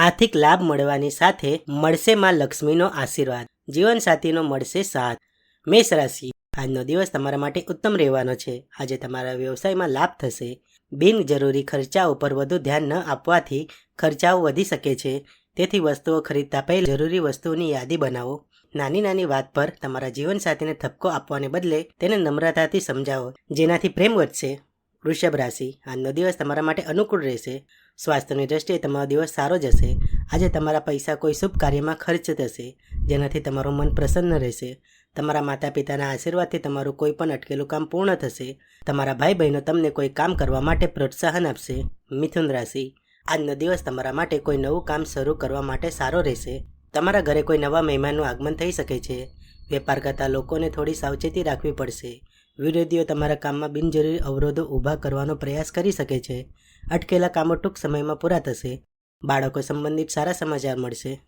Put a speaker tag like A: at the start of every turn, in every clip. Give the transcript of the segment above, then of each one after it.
A: આર્થિક લાભ મળવાની સાથે મળશે માં લક્ષ્મીનો આશીર્વાદ. જીવનસાથીનો મળશે સાથ. મેષ રાશિ. આજનો દિવસ તમારા માટે ઉત્તમ રહેવાનો છે. આજે તમારા વ્યવસાયમાં લાભ થશે. બિનજરૂરી ખર્ચાઓ પર વધુ ધ્યાન ન આપવાથી ખર્ચાઓ વધી શકે છે. તેથી વસ્તુઓ ખરીદતા પહેલા જરૂરી વસ્તુઓની યાદી બનાવો. નાની નાની વાત પર તમારા જીવનસાથીને ઠપકો આપવાને બદલે તેને નમ્રતાથી સમજાવો, જેનાથી પ્રેમ વધશે. વૃષભ રાશિ આજનો દિવસ તમારા માટે અનુકૂળ રહેશે. સ્વાસ્થ્યની દ્રષ્ટિએ તમારો દિવસ સારો જશે. આજે તમારા પૈસા કોઈ શુભ કાર્યમાં ખર્ચ થશે, જેનાથી તમારું મન પ્રસન્ન રહેશે. તમારા માતા પિતાના આશીર્વાદથી તમારું કોઈ પણ અટકેલું કામ પૂર્ણ થશે. તમારા ભાઈ બહેનો તમને કોઈ કામ કરવા માટે પ્રોત્સાહન આપશે. મિથુન રાશિ, આજનો દિવસ તમારા માટે કોઈ નવું કામ શરૂ કરવા માટે સારો રહેશે. તમારા ઘરે કોઈ નવા મહેમાનનું આગમન થઈ શકે છે. વેપાર કરતા લોકોને થોડી સાવચેતી રાખવી પડશે. વિરોધીઓ તમારા કામમાં બિનજરૂરી અવરોધો ઊભા કરવાનો પ્રયાસ કરી શકે છે. અટકેલા કામો ટૂંક સમયમાં પૂરા થશે. બાળકો સંબંધિત સારા સમાચાર મળશે.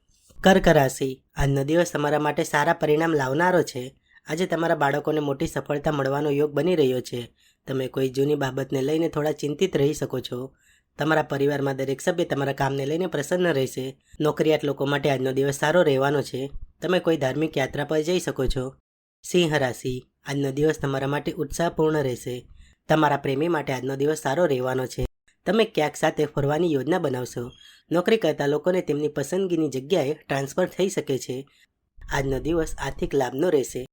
A: કર્ક રાશિ આજનો દિવસ તમારા માટે સારા પરિણામ લાવનારો છે. આજે તમારા બાળકોને મોટી સફળતા મળવાનો યોગ બની રહ્યો છે. તમે કોઈ જૂની બાબતને લઈને થોડા ચિંતિત રહી શકો છો. તમારા પરિવારમાં દરેક સભ્ય તમારા કામને લઈને પ્રસન્ન રહેશે. નોકરિયાત લોકો માટે આજનો દિવસ સારો રહેવાનો છે. તમે કોઈ ધાર્મિક યાત્રા પર જઈ શકો છો. સિંહ રાશિ, આજનો દિવસ તમારા માટે ઉત્સાહપૂર્ણ રહેશે. તમારા પ્રેમી માટે આજનો દિવસ સારો રહેવાનો છે. તમે ક્યાંક સાથે ફરવાની યોજના બનાવશો. નોકરી કરતા લોકોને તેમની પસંદગીની જગ્યાએ ટ્રાન્સફર થઈ શકે છે. આજનો દિવસ આર્થિક લાભનો રહેશે.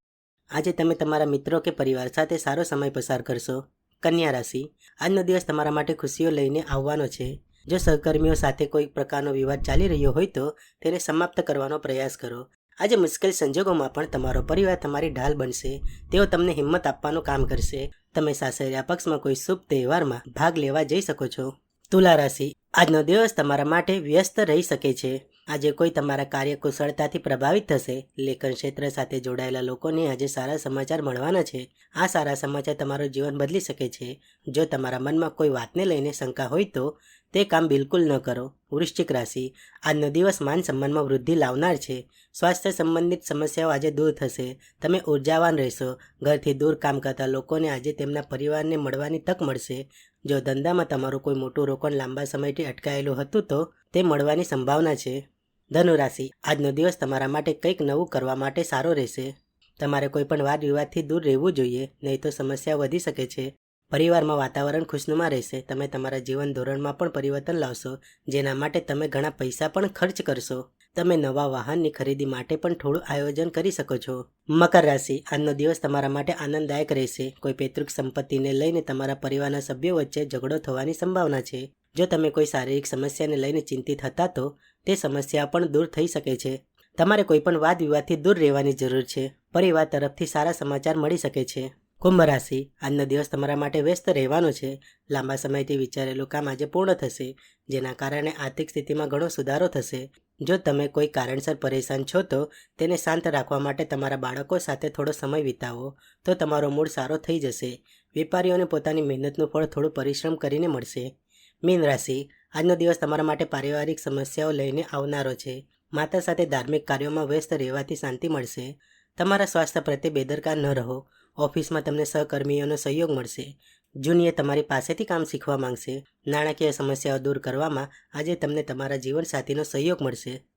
A: આજે તમે તમારા મિત્રો કે પરિવાર સાથે સારો સમય પસાર કરશો. કન્યા રાશિ, આજનો દિવસ તમારા માટે ખુશીઓ લઈને આવવાનો છે. જો સહકર્મીઓ સાથે કોઈ પ્રકારનો વિવાદ ચાલી રહ્યો હોય તો તેને સમાપ્ત કરવાનો પ્રયાસ કરો. આજે મુશ્કેલ સંજોગોમાં પણ તમારો પરિવાર તમારી ઢાલ બનશે. તેઓ તમને હિંમત આપવાનું કામ કરશે. તમે સાસરિયા પક્ષમાં કોઈ શુભ તહેવારમાં ભાગ લેવા જઈ શકો છો. તુલા રાશિ. આજનો દિવસ તમારા માટે વ્યસ્ત રહી શકે છે. આજે કોઈ તમારા કાર્ય કુશળતાથી પ્રભાવિત થશે. લેખન ક્ષેત્ર સાથે જોડાયેલા લોકોને આજે સારા સમાચાર મળવાના છે. આ સારા સમાચાર તમારું જીવન બદલી શકે છે. જો તમારા મનમાં કોઈ વાતને લઈને શંકા હોય તો તે કામ બિલકુલ ન કરો. વૃશ્ચિક રાશિ. આજનો દિવસ માન સન્માનમાં વૃદ્ધિ લાવનાર છે. સ્વાસ્થ્ય સંબંધિત સમસ્યાઓ આજે દૂર થશે. તમે ઉર્જાવાન રહેશો. ઘરથી દૂર કામ કરતા લોકોને આજે તેમના પરિવારને મળવાની તક મળશે. જો ધંધામાં તમારું કોઈ મોટું રોકાણ લાંબા સમયથી અટકાયેલું હતું તો તે મળવાની સંભાવના છે. ધનુ રાશિ આજનો દિવસ તમારા માટે કંઈક નવું કરવા માટે સારો રહેશે. તમારે કોઈ પણ વાદ વિવાદથી દૂર રહેવું જોઈએ, નહીં તો સમસ્યા વધી શકે છે. પરિવારમાં વાતાવરણ ખુશનુમા રહેશે. તમે તમારા જીવન ધોરણમાં પણ પરિવર્તન લાવશો, જેના માટે તમે ઘણા પૈસા પણ ખર્ચ કરશો. તમે નવા વાહનની ખરીદી માટે પણ થોડું આયોજન કરી શકો છો. મકર રાશિ. આજનો દિવસ તમારા માટે આનંદદાયક રહેશે. કોઈ પૈતૃક સંપત્તિને લઈને તમારા પરિવારના સભ્યો વચ્ચે ઝઘડો થવાની સંભાવના છે. જો તમે કોઈ શારીરિક સમસ્યાને લઈને ચિંતિત હતા તો તે સમસ્યા પણ દૂર થઈ શકે છે. તમારે કોઈ પણ વાદ વિવાદથી દૂર રહેવાની જરૂર છે પરિવાર તરફથી સારા સમાચાર મળી શકે છે. કુંભ રાશિ, આજનો દિવસ તમારા માટે વ્યસ્ત રહેવાનો છે. લાંબા સમયથી વિચારેલું કામ આજે પૂર્ણ થશે, જેના કારણે આર્થિક સ્થિતિમાં ઘણો સુધારો થશે. જો તમે કોઈ કારણસર પરેશાન છો તો તેને શાંત રાખવા માટે તમારા બાળકો સાથે થોડો સમય વિતાવો, તો તમારો મૂડ સારો થઈ જશે. વેપારીઓને પોતાની મહેનતનું ફળ થોડું પરિશ્રમ કરીને મળશે. મીન રાશિ, આજનો દિવસ તમારા માટે પારિવારિક સમસ્યાઓ લઈને આવનારો છે. માતા સાથે ધાર્મિક કાર્યોમાં વ્યસ્ત રહેવાથી શાંતિ મળશે. તમારા સ્વાસ્થ્ય પ્રત્યે બેદરકાર ન રહો. ઓફિસમાં તમને સહકર્મીઓનો સહયોગ મળશે. જુનિયર તમારી પાસેથી કામ શીખવા માંગશે. નાણાકીય સમસ્યાઓ દૂર કરવામાં આજે તમને તમારા જીવનસાથીનો સહયોગ મળશે.